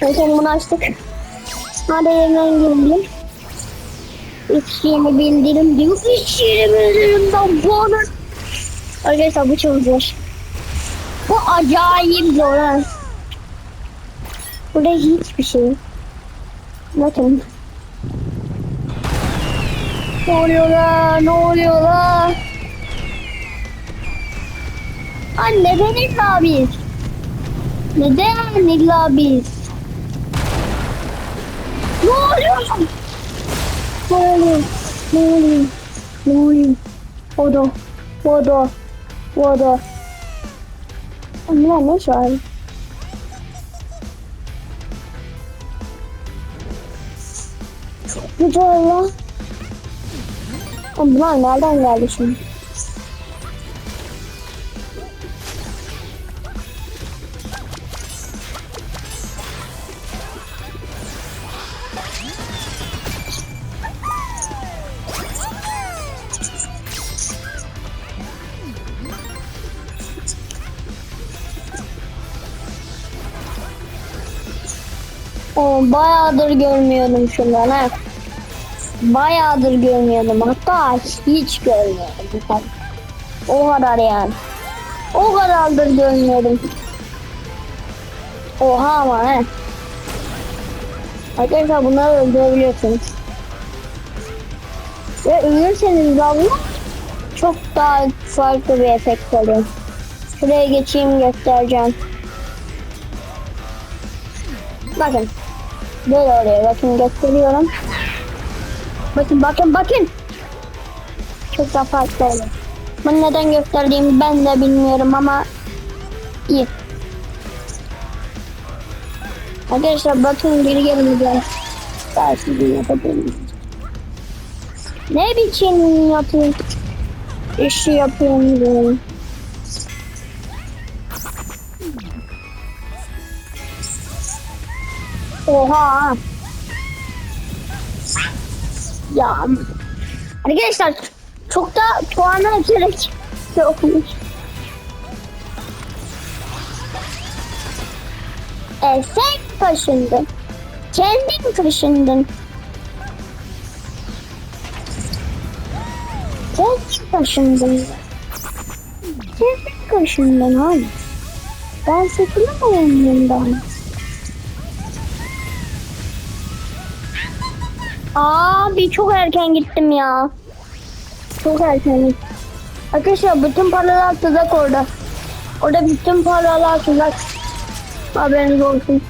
Zaten bunu açtık. Hadi hemen girelim. Üç yeni bildirim diyor. Üç yeni bildirimden bana. Arkadaşlar bu çok zor. Bu acayip zor ha. Burada hiçbir şey. Bakın. Ne oluyor lan? Ne oluyor lan? Anne ben illa biz. Neden illa biz? Ne oluyor? Ne oluyor? Ne oluyor? Ne oluyor? Vodo. Vodo. Anne ne şu an? Güzel lan. Bunlar nereden geldi şimdi? Bayağıdır görmüyordum şundan ha. Bayağıdır görmüyordum. Hatta hiç görmüyordum. O kadar yani. O kadardır görmüyordum. Oha ama he. Arkadaşlar bunları öldürebiliyorsunuz. Ve ölürseniz valla çok daha farklı bir efekt oluyor. Şuraya geçeyim göstereceğim. Bakın. Böyle oluyor. Bakın gösteriyorum. Bakın bakın bakın. Çok daha farklı. Bunu neden gösterdiğimi ben de bilmiyorum ama iyi. Arkadaşlar bakın geri biraz. Daha sizi yapabilirim. Ne biçim yapayım? İşi yapıyorum. Oha. Ya. Arkadaşlar çok da puana gerek yokmuş. E sen taşındın. Kendin taşındın. Kendin taşındın. Kendin taşındın abi. Ben sıkılamayayım bundan. Abi çok erken gittim ya. Çok erken gittim. Arkadaşlar bütün paralar tuzak orada. Orada bütün paralar tuzak. Haberiniz olsun.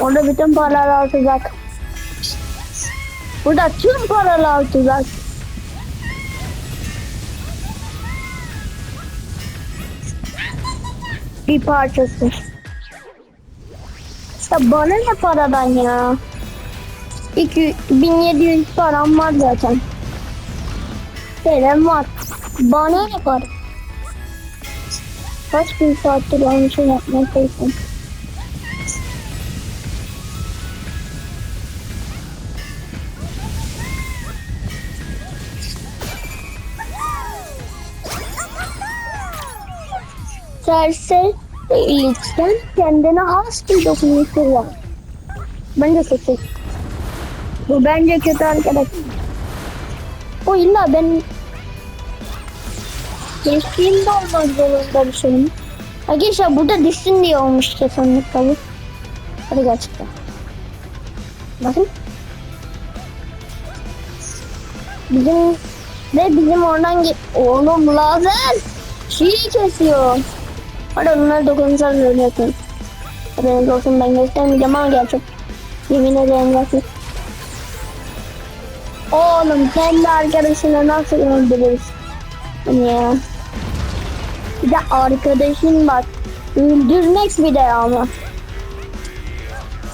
Orada bütün paralar tuzak. Burada tüm paralar tuzak. Bir parçası. Ya bana ne paradan ya? 2 1700 param var zaten. Benim var. Bana ne para? Kaç bin saattir aynı şey yapmaktaysın? Serseri ilişken kendine has bir dokunuşu var. Bence kötü. Bu bence kötü arkadaş. O illa ben geçtiğimde olmak zorunda bir şey mi? Arkadaşlar burada düşsün diye olmuş kesinlikle bu. Hadi gerçekten. Bakın. Bizim ve bizim oradan ge- Oğlum lazer. Şeyi kesiyor. Hadi onları dokunsal görüyorsun. Haberiniz olsun ben göstermeyeceğim ama gerçek. Yemin ederim gerçek. Oğlum kendi arkadaşını nasıl öldürürsün ya? Bir de arkadaşın bak. Öldürmek bir de ama.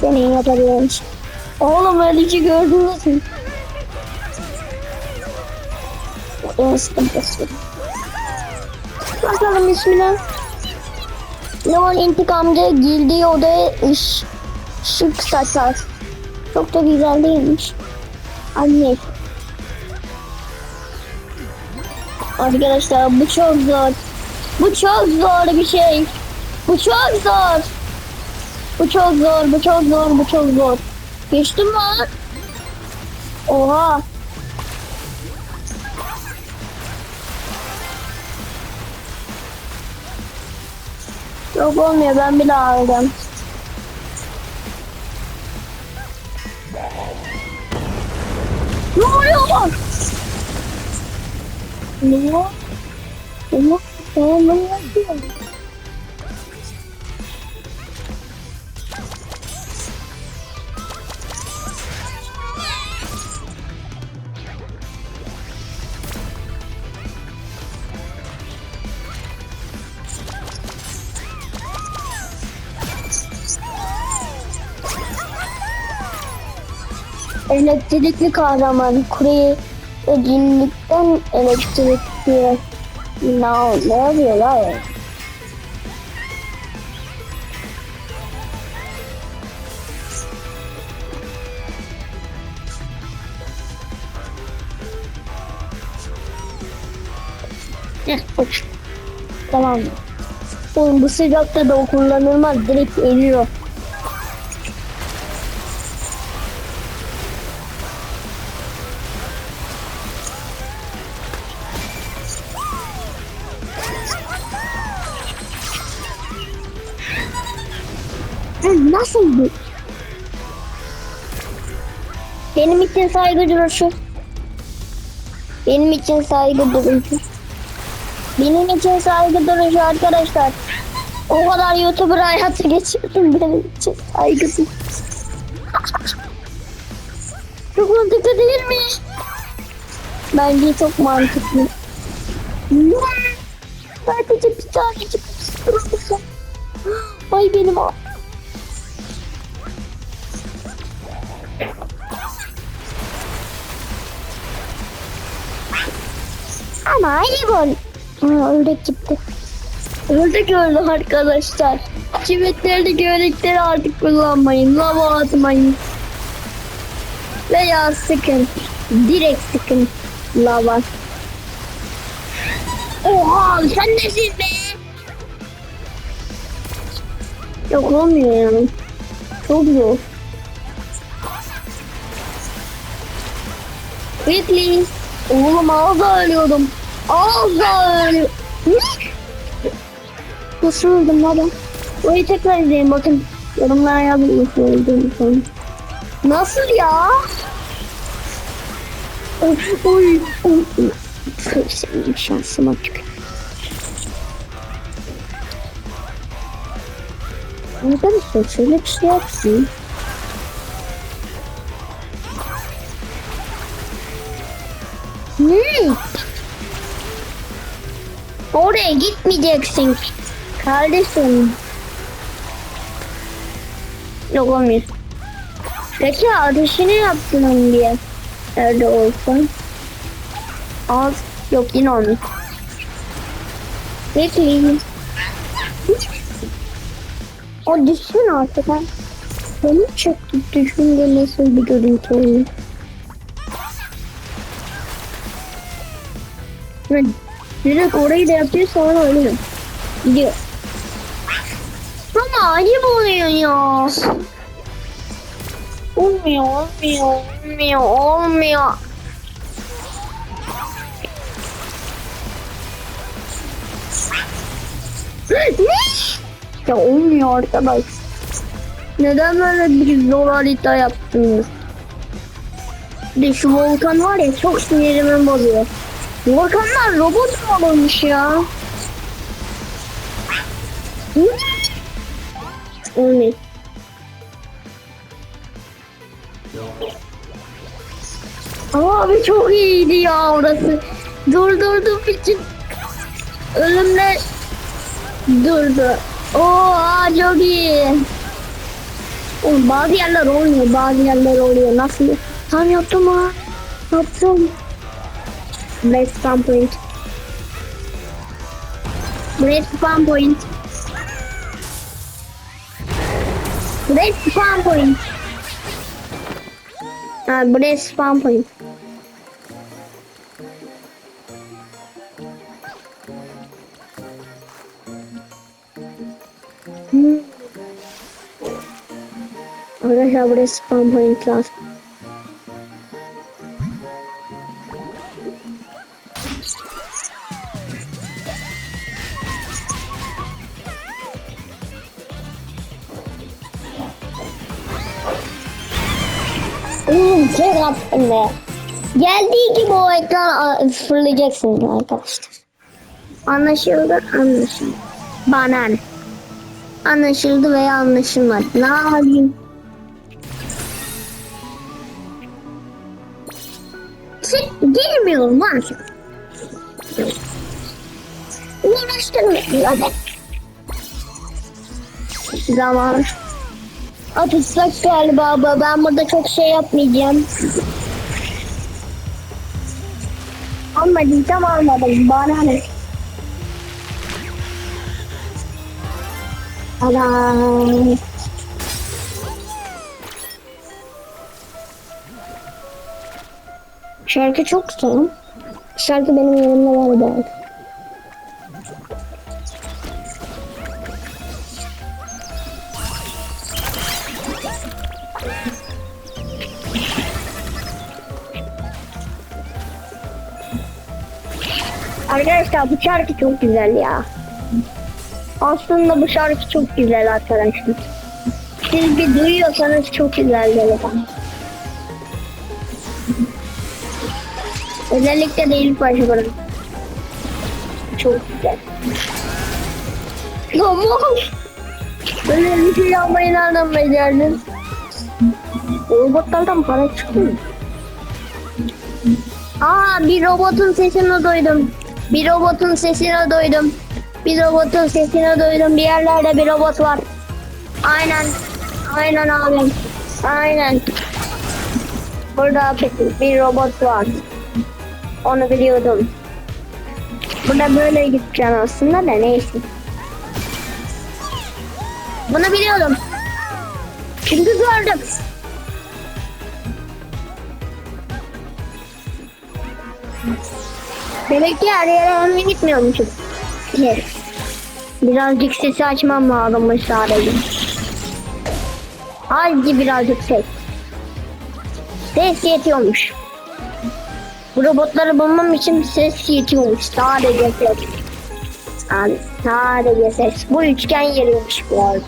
Senin yapabileceğin şey. Oğlum öylece gördünüz mü? En sıkıntısı. Bakalım ismine. Leon intikamcı girdiği odaya ış, ışık saçar. Çok da güzel değilmiş. Anne. Arkadaşlar bu çok zor. Bu çok zor bir şey. Bu çok zor. Bu çok zor, bu çok zor, bu çok zor. Geçtim mi? Oha. Yok olmuyor ben bir daha aldım. Ne oluyor lan? Ne? Ne? Ne? Ne? Ne Elektrikli kahraman kureyi cinlikten elektrikli ne, yapıyorlar? Uç. Tamam. Oğlum bu sıcakta da kullanılmaz. Direkt eriyor. Saygı duruşu. Benim için saygı duruşu. Benim için saygı duruşu arkadaşlar. O kadar YouTuber hayatı geçirdim benim için saygı duruşu. Çok mantıklı değil mi? Bence çok mantıklı. Sadece bir tanecik. Ay benim Ama aynı gol. Aa, ördek gitti. Ördek öldü arkadaşlar. Çivetleri ördekleri artık kullanmayın. Lava atmayın. Veya sıkın. Direkt sıkın. Lava. Oha sen nesin be? Yok olmuyor yani. Çok zor. Quickly. Oğlum az daha ölüyordum. Ölüyordum. Nasıl öldüm ben? Orayı tekrar izleyin bakın. Yorumlara yazın nasıl öldüğümü sonra. Nasıl ya? Oy, oy. Senin şansıma tükür. Arkadaşlar şöyle bir şey yapsın. Oraya gitmeyeceksin. Kardeşim. Yok olmuyor. Peki ateşini yaptın diye. Nerede olsan. Az. Yok yine olmuyor. Peki. O düşsün artık. Beni çekti düşünce nasıl bir görüntü oluyor. Direkt orayı da yapıyor sonra ölüyor. Gidiyor. Ama ayıp oluyor ya. Olmuyor, olmuyor, olmuyor, olmuyor. Ya olmuyor arkadaş. Neden böyle bir zor harita yaptınız? Bir de şu volkan var ya çok sinirimi bozuyor. Volkanlar robot mu olmuş ya? Olmuyor. Ama abi çok iyiydi ya orası. Durdurdum için ölümle durdu. Oo çok iyi. Oğlum bazı yerler olmuyor, bazı yerler oluyor. Nasıl? Tam yaptım ha. Yaptım. Blaze spawn point. Blaze spawn point. Blaze spawn point. Ah, Blaze spawn point. Hmm. Arkadaşlar burası spawn point class. Oğlum tek attım be. Geldiği gibi o ekran fırlayacaksınız arkadaşlar. Anlaşıldı, anlaşıldı. Bana? Anlaşıldı veya anlaşılmadı. Ne yapayım? Gelmiyorum lan. Uğraştırmayın hadi. Zaman. Atışsak galiba baba. Ben burada çok şey yapmayacağım. Almadım tam almadım. Bana ne? Adam. Şarkı çok güzel. Şarkı benim yanımda var da. Arkadaşlar bu şarkı çok güzel ya. Aslında bu şarkı çok güzel arkadaşlar. Siz bir duyuyorsanız çok güzel gelir. Özellikle de ilk bana. Çok güzel. Tamam. Böyle bir şey yapmayı nereden becerdin? Robotlardan para çıkıyor? Aa bir robotun sesini duydum. Bir robotun sesini duydum. Bir robotun sesini duydum. Bir yerlerde bir robot var. Aynen. Aynen abi. Aynen. Burada bir robot var. Onu biliyordum. Burada böyle gideceğim aslında da neyse. Bunu biliyordum. Şimdi gördüm. Demek ki her yere hemen gitmiyormuşum. Yes. Birazcık sesi açmam lazımmış sadece. Hadi birazcık ses. Ses yetiyormuş. Bu robotları bulmam için ses yetiyormuş. Sadece ses. Yani sadece ses. Bu üçgen yeriymiş bu arada.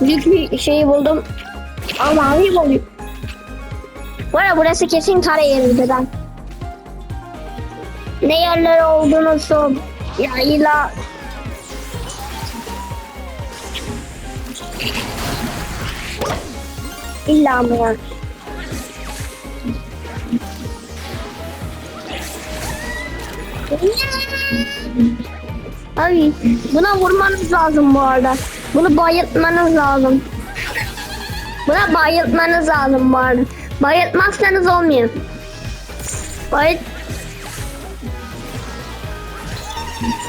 Büyük bir şeyi buldum. Ama mavi oluyor. Bu arada burası kesin kare yeriydi ben. Ne yerler olduğunu sor. Ya ila İlla mı ya? Abi buna vurmanız lazım bu arada. Bunu bayıltmanız lazım. Buna bayıltmanız lazım bu arada. Bayıltmazsanız olmuyor. Bayılt...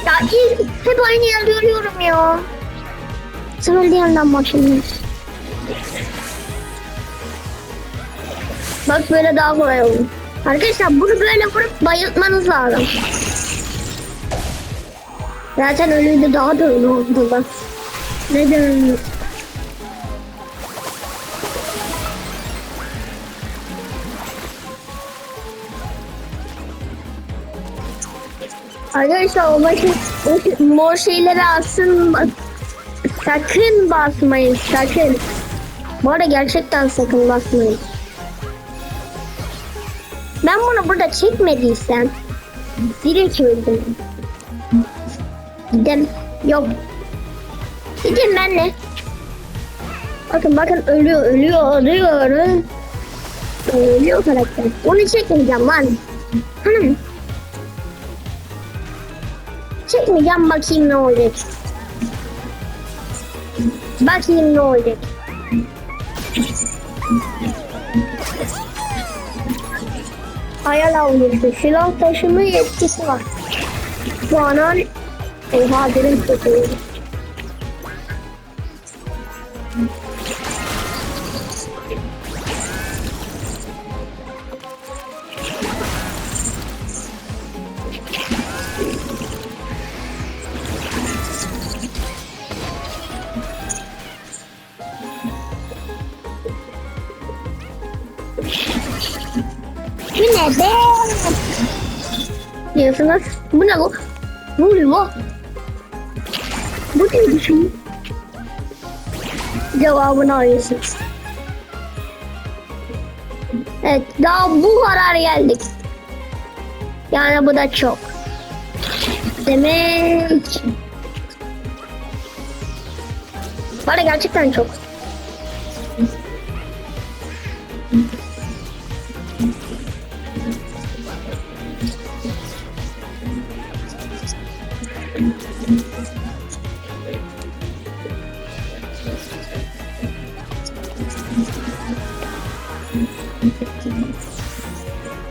Ya ilk hep aynı yerde görüyorum ya. Söyle yandan başlıyoruz. Bak böyle daha kolay olur. Arkadaşlar bunu böyle vurup bayıltmanız lazım. Zaten ölüydü daha da ölü oldu bak. Neden ölü? Arkadaşlar o başın o mor şeyleri alsın bak. Sakın basmayın sakın. Bu arada gerçekten sakın basmayın. Ben bunu burada çekmediysem direkt öldüm. Gidem. Yok. Gideyim ben ne? Bakın bakın ölüyor ölüyor. ölüyor. Ölüyor karakter. Onu çekmeyeceğim lan. Hanım. Çekmeyeceğim bakayım ne olacak. Bakayım ne olacak. Hayal avlusu. Silah taşıma yetkisi var. Puanan Oha direkt kötü. Ne be? Diyorsunuz. Bu ne bu? Ne bu? Bu ne bir şey? Cevabını arıyorsunuz. Evet daha bu karar geldik. Yani bu da çok. Demek... Bana gerçekten çok.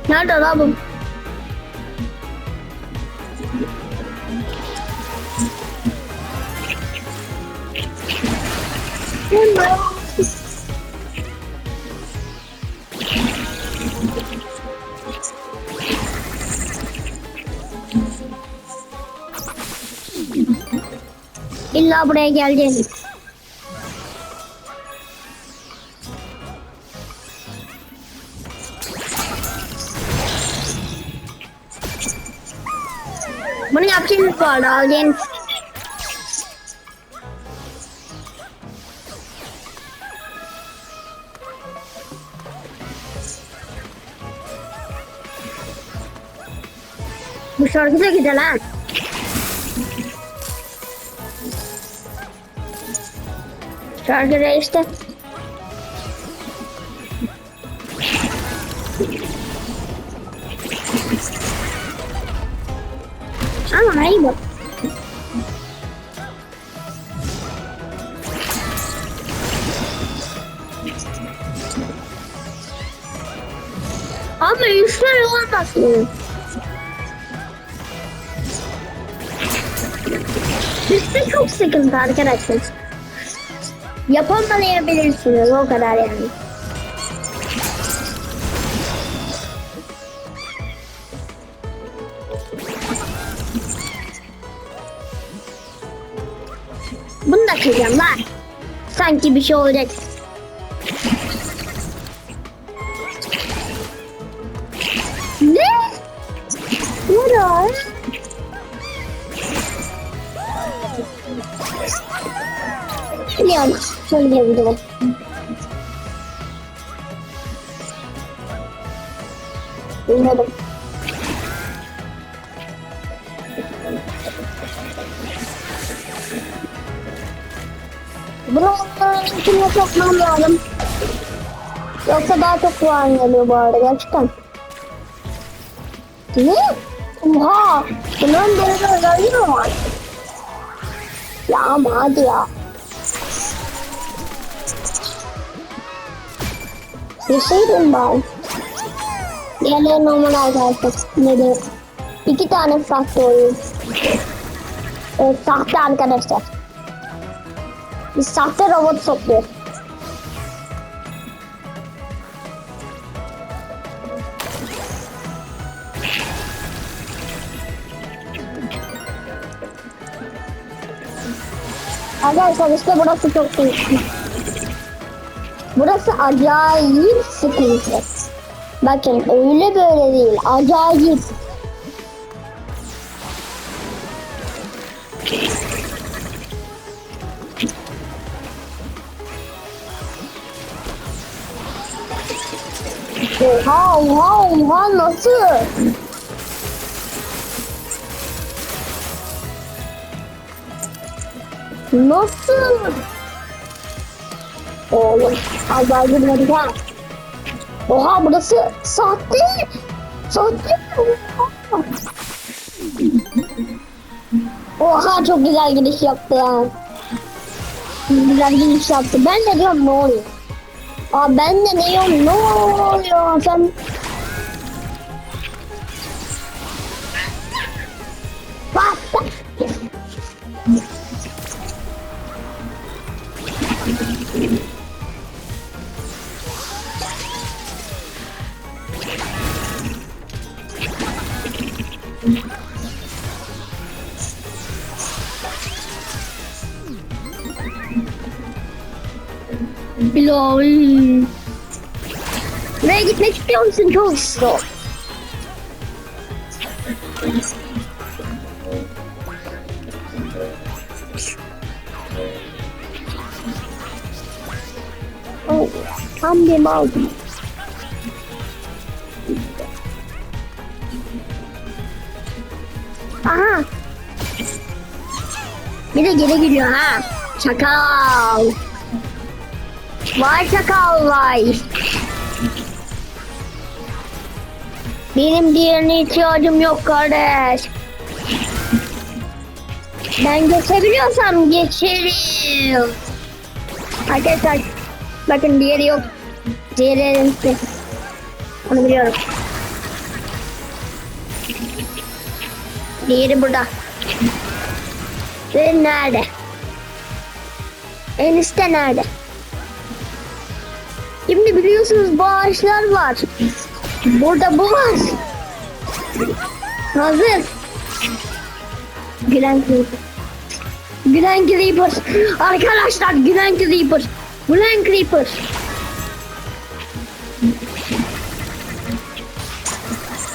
Nerede lan bu? İlla buraya geleceğiz. Bunu yapacağınız bu arada alacağınız. Bu şarkı da güzel ha. Da işte. Ama iyi bu. Ama üstüne olmasın. Üstü çok sıkıntı arkadaşlar. Yapamayabilirsiniz o kadar yani. Bunu da kıracağım lan. Sanki bir şey olacak. Biliyorum. Söyleyebilirim. Bilmiyorum. Bunu içine sokmam lazım. Yoksa daha çok puan geliyor bu arada gerçekten. Ne? Oha! Bunların derece özelliği mi var? Ya ama hadi ya. Ben. Diğerleri normal arkadaşlar. Ne de İki tane sahte oyun. Evet, sahte arkadaşlar. Biz sahte robot topluyoruz. Arkadaşlar işte burası çok sıkıntı. Burası acayip sıkıntı. Bakın öyle böyle değil. Acayip. Oha oha oha nasıl? Nasıl? Oğlum az girmedik ha. Oha burası sahte. Sahte. Oha. Çok güzel giriş yaptı ya. Güzel giriş yaptı. Ben de diyorum ne oluyor? Aa ben de diyorum ne oluyor? Sen Lol. Buraya gitmek istiyor musun? Çok zor. Bir aldım. Aha. Bir de geri gidiyor ha. Çakal. Vay çakal vay. Benim diğerine ihtiyacım yok kardeş. Ben geçebiliyorsam geçerim. Arkadaşlar bakın diğeri yok. Diğeri elimde. Onu biliyorum. Diğeri burada. Ve nerede? En nerede? Şimdi biliyorsunuz bu ağaçlar var. Burada bu var. Hazır. Gülen Creeper. Gülen Creeper. Arkadaşlar Gülen Creeper. Gülen Creeper.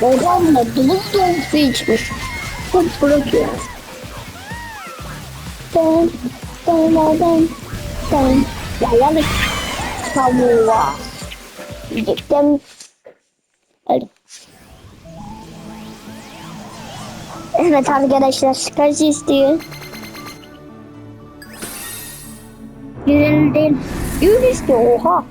Babam da dolu dolu su içmiş. Çok bırakıyor. Ben, ben, ben, ben. Ya yanlış. Tavuğa. Gittim. Hadi. Evet arkadaşlar kaç istiyor? Yüz değil. Yüz istiyor oha.